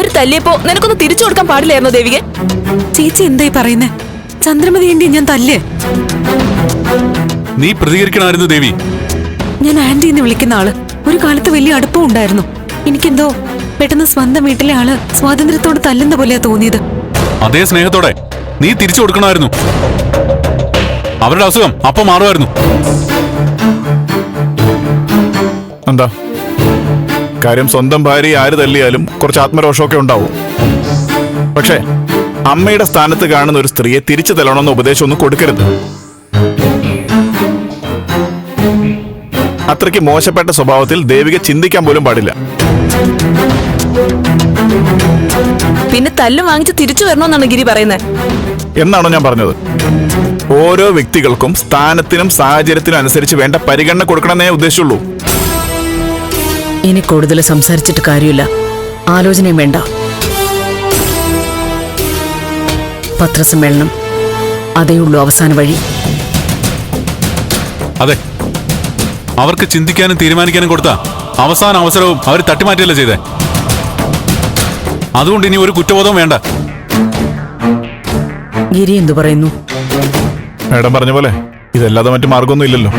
അവർ തല്ലിയപ്പോ നിനക്കൊന്ന് തിരിച്ചു കൊടുക്കാൻ പാടില്ലായിരുന്നോ ദേവിക? ചേച്ചി എന്തായി പറയുന്നേ? ചന്ദ്രമതി ആന്റി ഞാൻ തല്ലേ നീ പ്രതികരിക്കണായിരുന്നു ദേവി. ഞാൻ ആന്റി എന്ന് വിളിക്കുന്ന ആൾ. ഒരു കാലത്ത് വലിയ അടുപ്പം ഉണ്ടായിരുന്നു. എനിക്കെന്തോ പെട്ടെന്ന് സ്വന്തം വീട്ടിലെ ആൾ സ്വാതന്ത്ര്യത്തോട് തല്ലുന്ന പോലെയാ തോന്നിയത്. അതേ സ്നേഹത്തോടെ നീ തിരിച്ചു കൊടുക്കണമായിരുന്നു. അവരുടെ അസുഖം അപ്പം മാറുമായിരുന്നു. എന്താ? കാര്യം സ്വന്തം ഭാര്യ ആര് തല്ലിയാലും കുറച്ച് ആത്മരോഷമൊക്കെ ഉണ്ടാവും. പക്ഷേ അമ്മയുടെ സ്ഥാനത്ത് കാണുന്ന ഒരു സ്ത്രീയെ തിരിച്ചു തല്ലണമെന്ന ഉപദേശമൊന്നും കൊടുക്കരുത്. അത്രയ്ക്ക് മോശപ്പെട്ട സ്വഭാവത്തിൽ ദേവിക ചിന്തിക്കാൻ പോലും പാടില്ല. പിന്നെ തല്ലും വാങ്ങിച്ച് തിരിച്ചു വരണമെന്നാണ് ഗിരി പറയുന്നത് എന്നാണോ ഞാൻ പറഞ്ഞത്? ഓരോ വ്യക്തികൾക്കും സ്ഥാനത്തിനും സാഹചര്യത്തിനും അനുസരിച്ച് വേണ്ട പരിഗണന കൊടുക്കണമെന്നേ ഉദ്ദേശിച്ചുള്ളൂ. ഇനി കൂടുതൽ സംസാരിച്ചിട്ട് കാര്യമില്ല. ആലോചനയും വേണ്ട. പത്രസമ്മേളനം. അതേ ഉള്ളൂ അവസാന വഴി. അതെ. അവർക്ക് ചിന്തിക്കാനും തീരുമാനിക്കാനും കൊടുത്ത അവസാന അവസരവും അവർ തട്ടിമാറ്റിയല്ല ചെയ്തേ? അതുകൊണ്ട് ഇനി ഒരു കുറ്റബോധവും വേണ്ട. ഗിരി എന്തു പറയുന്നു? മാഡം പറഞ്ഞ പോലെ ഇതല്ലാതെ മറ്റു മാർഗമൊന്നും ഇല്ലല്ലോ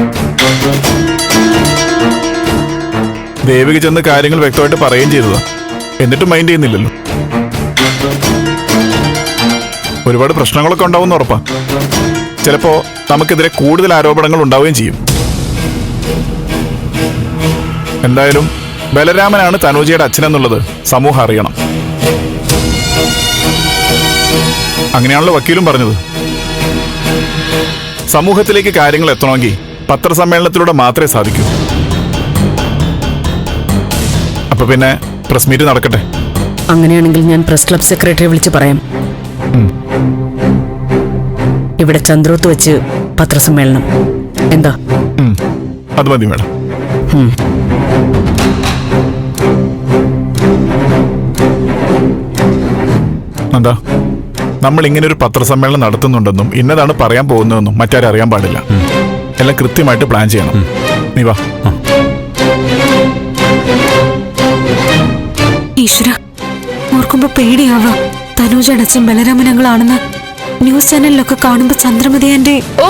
ദേവിക ചെന്ന് കാര്യങ്ങൾ വ്യക്തമായിട്ട് പറയുകയും ചെയ്തതാ. എന്നിട്ട് മൈൻഡ് ചെയ്യുന്നില്ലല്ലോ. ഒരുപാട് പ്രശ്നങ്ങളൊക്കെ ഉണ്ടാവുമെന്ന് ഉറപ്പാ. ചിലപ്പോ നമുക്കെതിരെ കൂടുതൽ ആരോപണങ്ങൾ ഉണ്ടാവുകയും ചെയ്യും. എന്തായാലും ബലരാമനാണ് തനൂജയുടെ അച്ഛനെന്നുള്ളത് സമൂഹം അറിയണം. അങ്ങനെയാണല്ലോ വക്കീലും പറഞ്ഞത്. സമൂഹത്തിലേക്ക് കാര്യങ്ങൾ എത്തണമെങ്കിൽ പത്രസമ്മേളനത്തിലൂടെ മാത്രമേ സാധിക്കൂ. അപ്പൊ പിന്നെ പ്രസ് മീറ്റ് നടക്കട്ടെ. അങ്ങനെയാണെങ്കിൽ ഞാൻ പ്രസ് ക്ലബ് സെക്രട്ടറി വിളിച്ച് പറയാം. ഇവിടെ ചന്ദ്രോത്ത് വെച്ച് പത്രസമ്മേളനം. എന്താ? അത് മതി മേഡം. എന്താ? നമ്മൾ ഇങ്ങനെ ഒരു പത്രസമ്മേളനം നടത്തുന്നുണ്ടെന്നും ഇന്നതാണ് പറയാൻ പോകുന്നതെന്നും മറ്റാരും അറിയാൻ പാടില്ല. എല്ലാം കൃത്യമായിട്ട് പ്ലാൻ ചെയ്യണം. നീ വാ. ഓർക്കുമ്പോ പേടിയാവാ. തനൂജ് അടച്ചും ബലരാമനങ്ങളാണെന്ന് ന്യൂസ് ചാനലിലൊക്കെ കാണുമ്പോ ചന്ദ്രമതി ആന്റി ഓ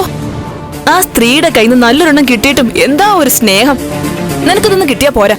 ആ സ്ത്രീയുടെ കയ്യിൽ നിന്ന് നല്ലൊരെണ്ണം കിട്ടിയിട്ടും എന്താ ഒരു സ്നേഹം? നിനക്കിതൊന്നും കിട്ടിയാ പോരാ.